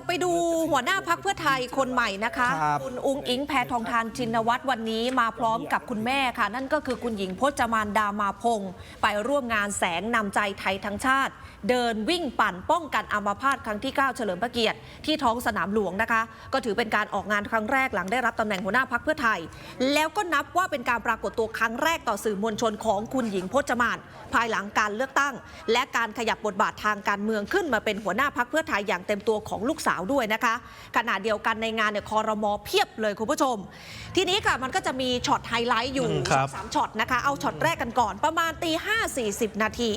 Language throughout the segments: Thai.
ลับไปดูหัวหน้าพักเพื่อไทยคนใหม่นะคะครับ ณอุ้งอิงแพทองทานชินวัตรวันนี้มาพร้อมกับคุณแม่ค่ะ นั่นก็คือคุณหญิงพจมานดามาพงศ์ไปร่วมงานแสงนำใจไทยทั้งชาติ เดินวิ่งปั่นป้องกันอัมพาตครั้งที่ 9 เฉลิมพระเกียรติที่ท้องสนามหลวงนะคะ ก็ถือเป็นการออกงานครั้งแรกหลังได้รับตำแหน่งหัวหน้าพักเพื่อไทย แล้วก็นับว่าเป็นการปรากฏตัวครั้งแรกต่อสื่อมวลชนของคุณหญิงพจมาน ภายหลังการเลือกตั้ง และการขยับบทบาททางการเมืองขึ้นมาเป็นหัวหน้าพักเพื่อไทยอย่างเต็มตัวของลูกสาวด้วยนะคะขณะเดียวกันในงานเนี่ยคอรมอเพียบเลยคุณผู้ชม ทีนี้ค่ะมันก็จะมีช็อตไฮไลท์อยู่อืมครับสามช็อตนะคะ เอาช็อตแรกกันก่อนประมาณตีห้าสี่สิบนาที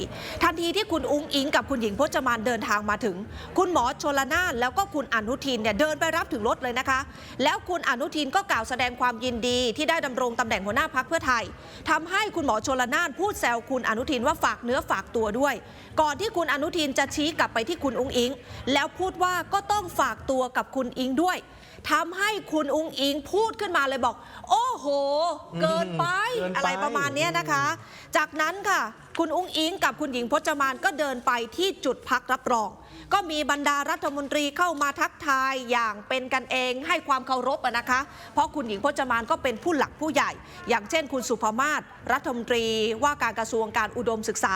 ทันทีที่คุณอุ้งอิงกับคุณหญิงพจมานเดินทางมาถึง คุณหมอชลนานแล้วก็คุณอนุทินเนี่ยเดินไปรับถึงรถเลยนะคะ แล้วคุณอนุทินก็กล่าวแสดงความยินดีที่ได้ดำรงตำแหน่งหัวหน้าพักเพื่อไทยทำให้คุณหมอชลนานพูดแซวคุณอนุทินว่าฝากเนื้อฝากตัวด้วย ก่อนที่คุณอนุทินจะชี้กลับไปที่คุณอุ้งอิง แล้วพูดว่าก็ต้องฝากตัวกับคุณอิงด้วยทำให้คุณอุ้งอิงพูดขึ้นมาเลยบอก โอ้โห เกินไปเกินไป อะไรประมาณเนี้ยนะคะ จากนั้นค่ะ คุณอุ้งอิงกับคุณหญิงพจมานก็เดินไปที่จุดพักรับรอง ก็มีบรรดารัฐมนตรีเข้ามาทักทายอย่างเป็นกันเองให้ความเคารพอะนะคะ เพราะคุณหญิงพจมานก็เป็นผู้หลักผู้ใหญ่ อย่างเช่น คุณสุภมาศรัฐมนตรีว่าการกระทรวงการอุดมศึกษา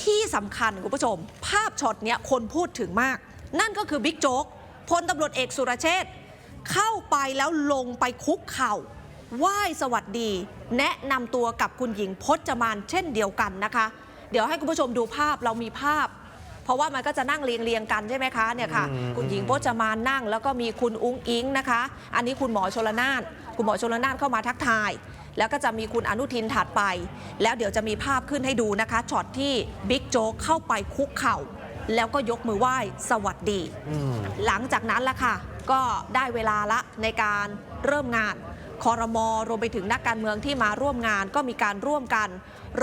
ที่สำคัญคุณผู้ชม ภาพช็อตเนี้ยคนพูดถึงมาก นั่นก็คือบิ๊กโจ๊กพลตำรวจเอกสุรเชษฐ์เข้าไปแล้วลงไปคุกเข่าไหว้สวัสดี แนะนำตัวกับคุณหญิงพจมานเช่นเดียวกันนะคะ เดี๋ยวให้คุณผู้ชมดูภาพเรามีภาพ เพราะว่ามันก็จะนั่งเรียงเรียงๆกันใช่ไหมคะเนี่ยค่ะอืมคุณหญิงพจมานนั่ง แล้วก็มีคุณอุ้งอิงนะคะ อันนี้คุณหมอชลนานคุณหมอชลนานเข้ามาทักทาย แล้วก็จะมีคุณอนุทินถัดไป แล้วเดี๋ยวจะมีภาพขึ้นให้ดูนะคะช็อตที่บิ๊กโจ๊กเข้าไปคุกเข่า แล้วก็ยกมือไหว้สวัสดีอืมหลังจากนั้นล่ะค่ะ ก็ได้เวลาละในการเริ่มงานคอรมอรวมไปถึงนักการเมืองที่มาร่วมงาน ก็มีการร่วมกัน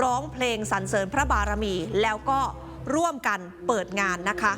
ร้องเพลงสรรเสริญพระบารมี แล้วก็ร่วมกันเปิดงานนะคะ